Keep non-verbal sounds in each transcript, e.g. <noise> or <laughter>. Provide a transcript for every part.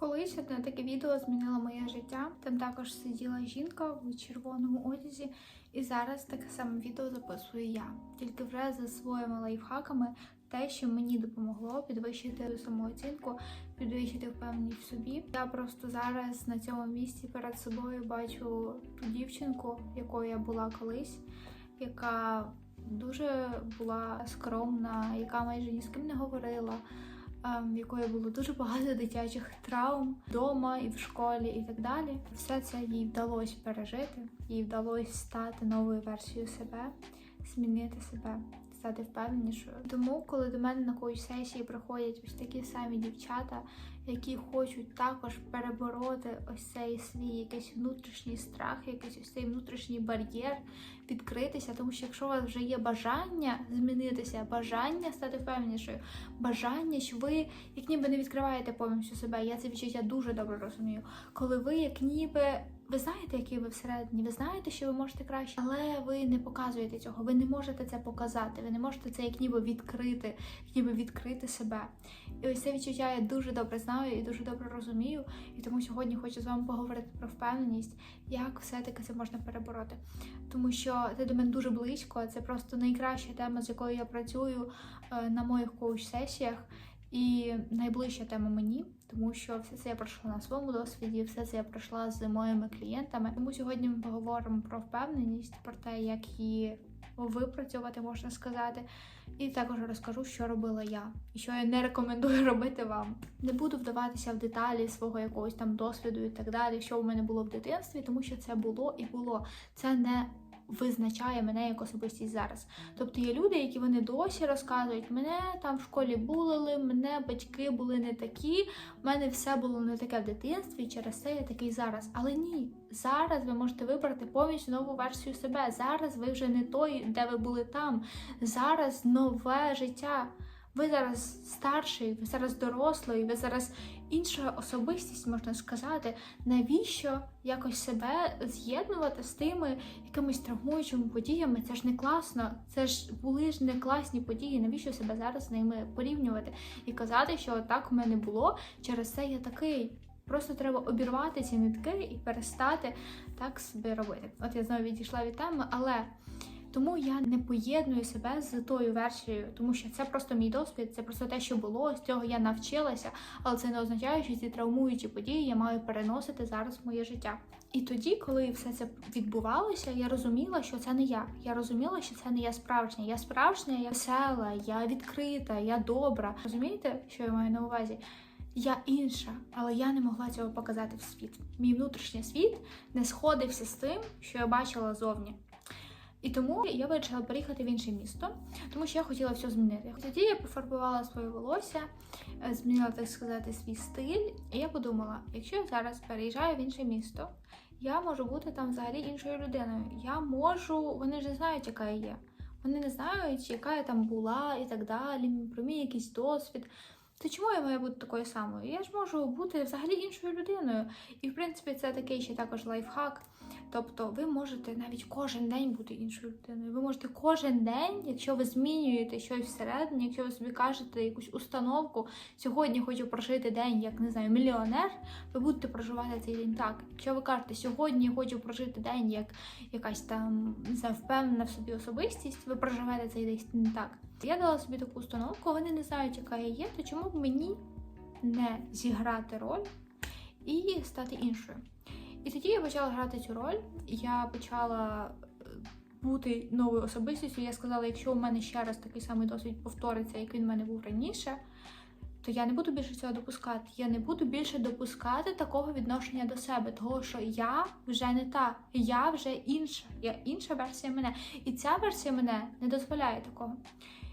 Колись одне таке відео змінило моє життя. Там також сиділа жінка в червоному одязі, і зараз таке саме відео записую я. Тільки вже за своїми лайфхаками, те, що мені допомогло підвищити самооцінку, підвищити впевненість в собі. Я просто зараз на цьому місці перед собою бачу ту дівчинку, якою я була колись, яка дуже була скромна, яка майже ні з ким не говорила в якої було дуже багато дитячих травм вдома і в школі, і так далі. Все це їй вдалося пережити, їй вдалося стати новою версією себе, змінити себе. Стати впевненішою. Тому, коли до мене на когось сесії приходять ось такі самі дівчата, які хочуть також перебороти ось цей свій якийсь внутрішній страх, якийсь ось цей внутрішній бар'єр, відкритися, тому що якщо у вас вже є бажання змінитися, бажання стати впевненішою, бажання, що ви як ніби не відкриваєте повністю себе. Я це відчуття дуже добре розумію. Коли ви як ніби. Ви знаєте, який ви всередині, ви знаєте, що ви можете краще, але ви не показуєте цього. Ви не можете це показати. Ви не можете це як ніби відкрити, як ніби відкрити себе. І ось це відчуття я дуже добре знаю і дуже добре розумію. І тому сьогодні хочу з вами поговорити про впевненість, як все-таки це можна перебороти. Тому що це до мене дуже близько. Це просто найкраща тема, з якою я працюю е, на моїх коуч-сесіях. І найближча тема мені, тому що все це я пройшла на своєму досвіді, все це я пройшла з моїми клієнтами. Тому сьогодні ми поговоримо про впевненість, про те, як її випрацьовувати, можна сказати. І також розкажу, що робила я, і що я не рекомендую <laughs> робити вам. Не буду вдаватися в деталі свого якогось там досвіду і так далі, що в мене було в дитинстві, тому що це було і було. Це не визначає мене як особистість зараз. Тобто є люди, які вони досі розказують, мене там в школі булили, мене батьки були не такі, в мене все було не таке в дитинстві, через це я такий зараз. Але ні, зараз ви можете вибрати повністю нову версію себе. Зараз ви вже не той, де ви були там. Зараз нове життя. Ви зараз старший, ви зараз дорослий, ви зараз інша особистість, можна сказати. Навіщо якось себе з'єднувати з тими якимись травмуючими подіями? Це ж не класно, це ж були ж не класні події. Навіщо себе зараз з ними порівнювати і казати, що так в мене було, через це я такий. Просто треба обірвати ці нитки і перестати так собі робити. От я знову відійшла від теми, але. Тому я не поєдную себе з тою версією, тому що це просто мій досвід, це просто те, що було, з цього я навчилася, але це не означає, що ці травмуючі події я маю переносити зараз в моє життя. І тоді, коли все це відбувалося, я розуміла, що це не я. Я розуміла, що це не я справжня. Я справжня, я весела, я відкрита, я добра. Розумієте, що я маю на увазі? Я інша, але я не могла цього показати в світ. Мій внутрішній світ не сходився з тим, що я бачила зовні. І тому я вирішила переїхати в інше місто, тому що я хотіла все змінити. Тоді я пофарбувала своє волосся, е, змінила, так сказати, свій стиль. І я подумала, якщо я зараз переїжджаю в інше місто, я можу бути там взагалі іншою людиною. Я можу, вони ж не знають, яка я є. Вони не знають, яка я там була і так далі, про мій якийсь досвід. То чому я маю бути такою самою? Я ж можу бути взагалі іншою людиною. І в принципі це такий ще також лайфхак. Тобто ви можете навіть кожен день бути іншою людиною. Ви можете кожен день, якщо ви змінюєте щось всередині, якщо ви собі кажете якусь установку, сьогодні хочу прожити день, як не знаю, мільйонер, ви будете проживати цей день так. Якщо ви кажете, сьогодні хочу прожити день як якась там не знаю, впевнена в собі особистість, ви проживаєте цей день так. Я дала собі таку установку, вони не знають, яка я є, то чому б мені не зіграти роль і стати іншою? І тоді я почала грати цю роль. Я почала е, бути новою особистістю. Я сказала, якщо у мене ще раз такий самий досвід повториться, як він в мене був раніше, то я не буду більше цього допускати. Я не буду більше допускати такого відношення до себе, того що я вже не та, я вже інша, я інша версія мене. І ця версія мене не дозволяє такого.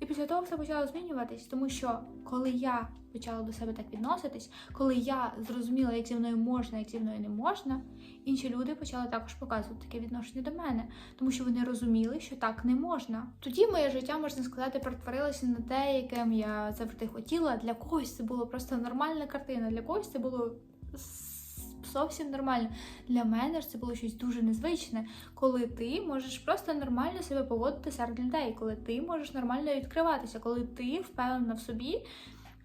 І після того все почало змінюватись, тому що коли я почала до себе так відноситись, коли я зрозуміла, як зі мною можна, як зі мною не можна, інші люди почали також показувати таке відношення до мене, тому що вони розуміли, що так не можна. Тоді моє життя, можна сказати, перетворилося на те, яким я завжди хотіла. Для когось це було просто нормальна картина, для когось це було зовсім нормально. Для мене ж це було щось дуже незвичне, коли ти можеш просто нормально себе поводити серед людей, коли ти можеш нормально відкриватися, коли ти впевнена в собі.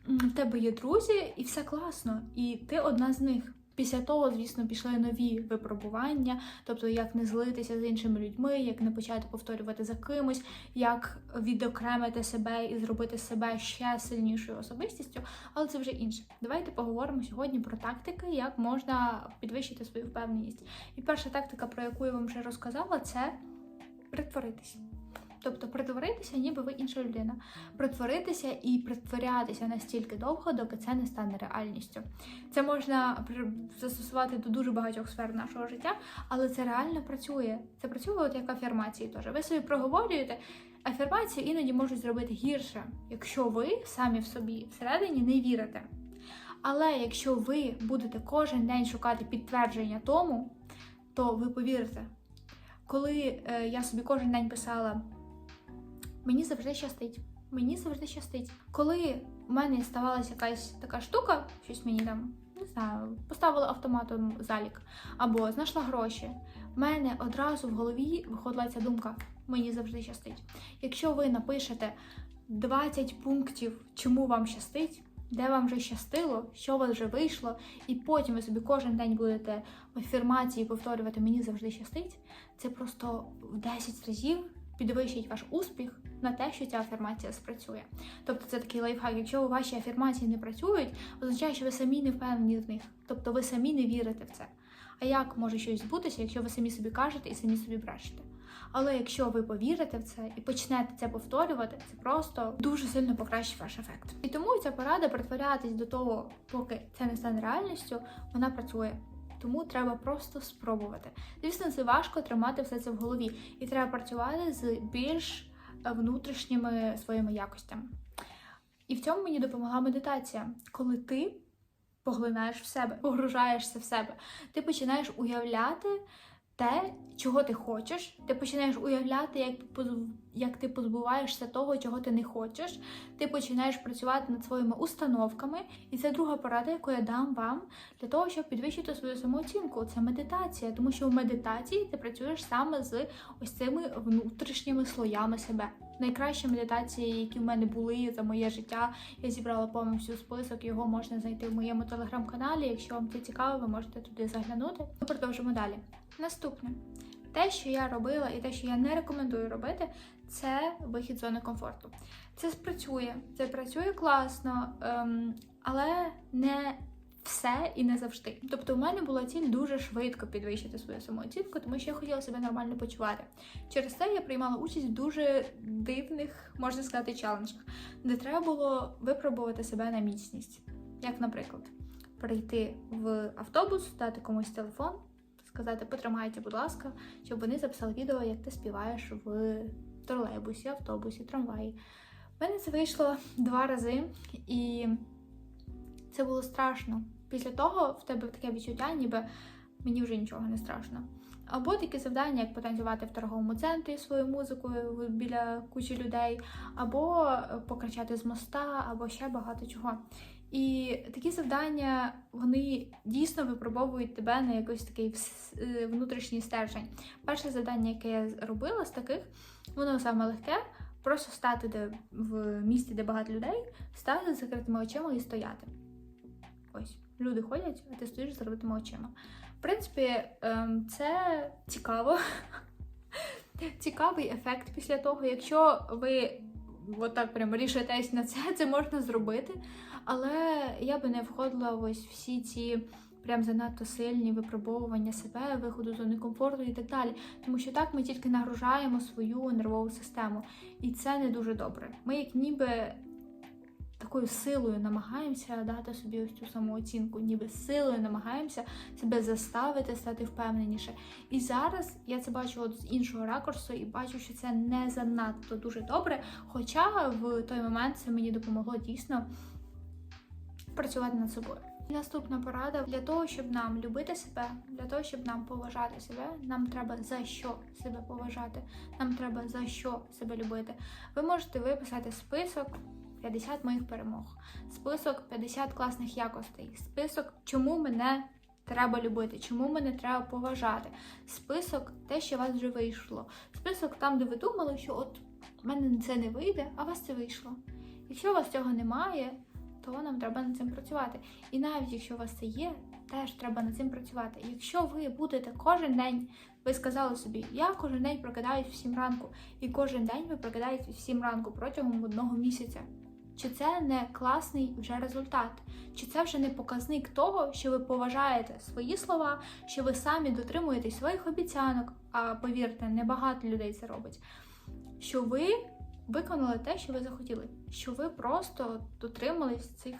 в тебе є друзі, і все класно, і ти одна з них. Після того, звісно, пішли нові випробування, тобто як не злитися з іншими людьми, як не почати повторювати за кимось, як відокремити себе і зробити себе ще сильнішою особистістю, але це вже інше. Давайте поговоримо сьогодні про тактики, як можна підвищити свою впевненість. І перша тактика, про яку я вам вже розказала, це притворитися. Тобто притворитися, ніби ви інша людина. Притворитися і притворятися настільки довго, доки це не стане реальністю. Це можна застосувати до дуже багатьох сфер нашого життя, але це реально працює. Це працює от як афірмації теж. Ви собі проговорюєте. Афірмації іноді можуть зробити гірше, якщо ви самі в собі всередині не вірите. Але якщо ви будете кожен день шукати підтвердження тому, то ви повірите. Коли е, я собі кожен день писала мені завжди щастить. Мені завжди щастить. Коли в мене ставалася якась така штука, щось мені там, не знаю, поставила автоматом залік, або знайшла гроші, в мене одразу в голові виходила ця думка: мені завжди щастить. Якщо ви напишете 20 пунктів, чому вам щастить, де вам вже щастило, що у вас вже вийшло, і потім ви собі кожен день будете в афірмації повторювати мені завжди щастить, це просто в 10 разів підвищить ваш успіх на те, що ця афірмація спрацює. Тобто це такий лайфхак. Якщо ваші афірмації не працюють, означає, що ви самі не впевнені в них. Тобто ви самі не вірите в це. А як може щось збутися, якщо ви самі собі кажете і самі собі брешете? Але якщо ви повірите в це і почнете це повторювати, це просто дуже сильно покращить ваш ефект. І тому ця порада притворятись до того, поки це не стане реальністю, вона працює. Тому треба просто спробувати. Звісно, це важко тримати все це в голові, і треба працювати з більш внутрішніми своїми якостями. І в цьому мені допомогла медитація, коли ти поглинаєш в себе, погружаєшся в себе, ти починаєш уявляти те, чого ти хочеш. Ти починаєш уявляти, як, як ти позбуваєшся того, чого ти не хочеш. Ти починаєш працювати над своїми установками. І це друга порада, яку я дам вам для того, щоб підвищити свою самооцінку. Це медитація, тому що в медитації ти працюєш саме з ось цими внутрішніми слоями себе. Найкращі медитації, які в мене були за моє життя, я зібрала повністю список. Його можна знайти в моєму телеграм-каналі. Якщо вам це цікаво, ви можете туди заглянути. Ми продовжимо далі. Наступне. Те, що я робила, і те, що я не рекомендую робити, це вихід з зони комфорту. Це спрацює, це працює класно, ем, але не все і не завжди. Тобто, у мене була ціль дуже швидко підвищити свою самооцінку, тому що я хотіла себе нормально почувати. Через це я приймала участь в дуже дивних, можна сказати, челенджах, де треба було випробувати себе на міцність. Як, наприклад, прийти в автобус, дати комусь телефон, сказати потримайте, будь ласка, щоб вони записали відео, як ти співаєш в тролейбусі, автобусі, трамваї. У мене це вийшло два рази, і це було страшно. Після того в тебе таке відчуття, ніби мені вже нічого не страшно. Або такі завдання, як потанцювати в торговому центрі своєю музикою біля кучі людей, або покричати з моста, або ще багато чого. І такі завдання вони дійсно випробовують тебе на якийсь такий е, внутрішній стержень. Перше завдання, яке я робила з таких, воно саме легке. Просто стати де в місті, де багато людей, стати з закритими очима і стояти. Ось люди ходять, а ти стоїш з закритими очима. В принципі, ем, це цікаво. <laughs> Цікавий ефект після того, якщо ви отак прям рішитесь на це, це можна зробити. Але я би не входила ось всі ці прям занадто сильні випробовування себе, виходу з зони комфорту і так далі. Тому що так ми тільки нагружаємо свою нервову систему. І це не дуже добре. Ми як ніби такою силою намагаємося дати собі ось цю самооцінку, ніби силою намагаємося себе заставити стати впевненіше. І зараз я це бачу от з іншого ракурсу і бачу, що це не занадто дуже добре. Хоча в той момент це мені допомогло дійсно працювати над собою. Наступна порада для того, щоб нам любити себе, для того, щоб нам поважати себе, нам треба за що себе поважати, нам треба за що себе любити. Ви можете виписати список 50 моїх перемог, список 50 класних якостей, список, чому мене треба любити, чому мене треба поважати, список те, що у вас вже вийшло, список там, де ви думали, що от в мене це не вийде, а у вас це вийшло. Якщо у вас цього немає, то нам треба над цим працювати. І навіть якщо у вас це є, теж треба над цим працювати. Якщо ви будете кожен день, ви сказали собі, я кожен день прокидаюсь в 7 ранку, і кожен день ви прокидаєтесь в 7 ранку протягом одного місяця. Чи це не класний вже результат? Чи це вже не показник того, що ви поважаєте свої слова, що ви самі дотримуєтесь своїх обіцянок? А повірте, небагато людей це робить. Що ви виконали те, що ви захотіли, що ви просто дотримались цих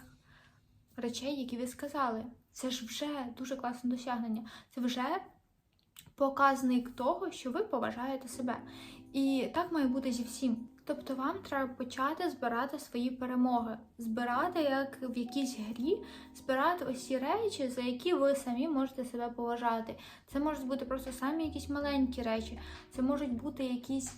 речей, які ви сказали. Це ж вже дуже класне досягнення. Це вже показник того, що ви поважаєте себе. І так має бути зі всім. Тобто вам треба почати збирати свої перемоги, збирати як в якійсь грі, збирати ці речі, за які ви самі можете себе поважати. Це можуть бути просто самі якісь маленькі речі, це можуть бути якісь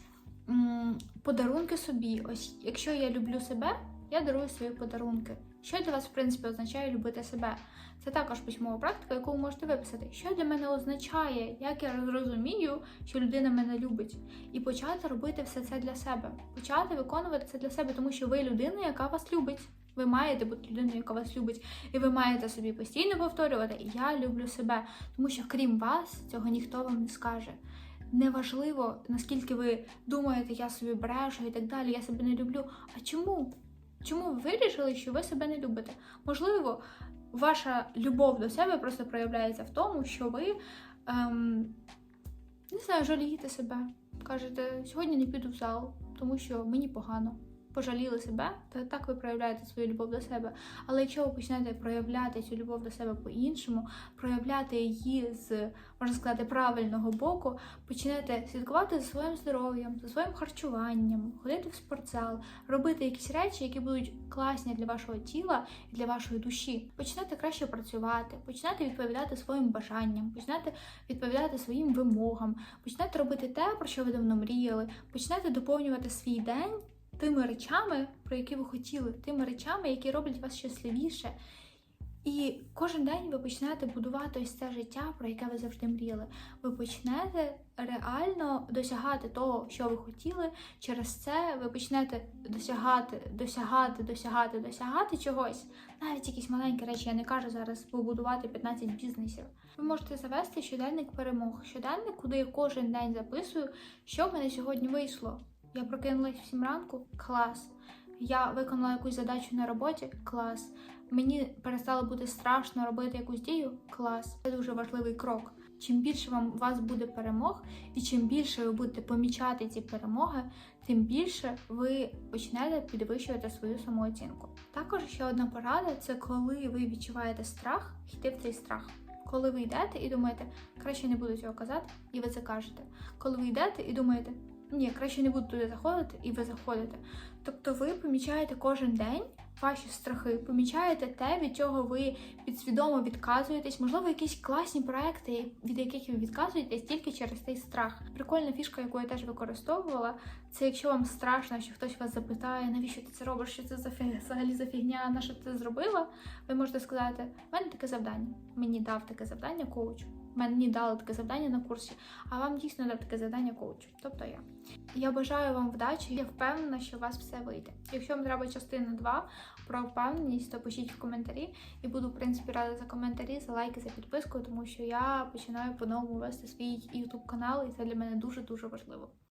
подарунки собі. Ось якщо я люблю себе, я дарую свої подарунки. Що для вас, в принципі, означає любити себе? Це також письмова практика, яку ви можете виписати. Що для мене означає, як я зрозумію, що людина мене любить, і почати робити все це для себе, почати виконувати це для себе, тому що ви людина, яка вас любить. Ви маєте бути людиною, яка вас любить, і ви маєте собі постійно повторювати Я люблю себе, тому що крім вас цього ніхто вам не скаже. Неважливо, наскільки ви думаєте, я собі брешу і так далі, я себе не люблю. А чому? Чому ви вирішили, що ви себе не любите? Можливо, ваша любов до себе просто проявляється в тому, що ви ем, не знаю, жалієте себе. Кажете, сьогодні не піду в зал, тому що мені погано. Пожаліли себе, то так ви проявляєте свою любов до себе. Але якщо ви почнете проявляти цю любов до себе по-іншому, проявляти її з, можна сказати, правильного боку, почнете слідкувати за своїм здоров'ям, за своїм харчуванням, ходити в спортзал, робити якісь речі, які будуть класні для вашого тіла і для вашої душі. Почнете краще працювати, почнете відповідати своїм бажанням, почнете відповідати своїм вимогам, почнете робити те, про що ви давно мріяли, почнете доповнювати свій день тими речами, про які ви хотіли, тими речами, які роблять вас щасливіше. І кожен день ви почнете будувати ось це життя, про яке ви завжди мріяли. Ви почнете реально досягати того, що ви хотіли. Через це ви почнете досягати, досягати, досягати, досягати чогось. Навіть якісь маленькі речі. Я не кажу зараз побудувати 15 бізнесів. Ви можете завести щоденник перемог, щоденник, куди я кожен день записую, що в мене сьогодні вийшло. Я прокинулась в 7 ранку, клас. Я виконала якусь задачу на роботі, клас. Мені перестало бути страшно робити якусь дію, клас. Це дуже важливий крок. Чим більше вам у вас буде перемог, і чим більше ви будете помічати ці перемоги, тим більше ви почнете підвищувати свою самооцінку. Також ще одна порада це коли ви відчуваєте страх, йти в цей страх. Коли ви йдете і думаєте, краще не буду цього казати, і ви це кажете. Коли ви йдете і думаєте, ні, краще не буду туди заходити, і ви заходите. Тобто ви помічаєте кожен день ваші страхи, помічаєте те, від чого ви підсвідомо відказуєтесь, можливо, якісь класні проекти, від яких ви відказуєтесь тільки через цей страх. Прикольна фішка, яку я теж використовувала, це якщо вам страшно, що хтось вас запитає, навіщо ти це робиш, що це за фі... взагалі за фігня, на що ти це зробила, ви можете сказати, в мене таке завдання. Мені дав таке завдання коуч. Мені дали таке завдання на курсі, а вам дійсно дав таке завдання коучу, тобто я. Я бажаю вам вдачі, я впевнена, що у вас все вийде. Якщо вам треба частина 2 про впевненість, то пишіть в коментарі. І буду, в принципі, рада за коментарі, за лайки, за підписку, тому що я починаю по-новому вести свій YouTube канал, і це для мене дуже-дуже важливо.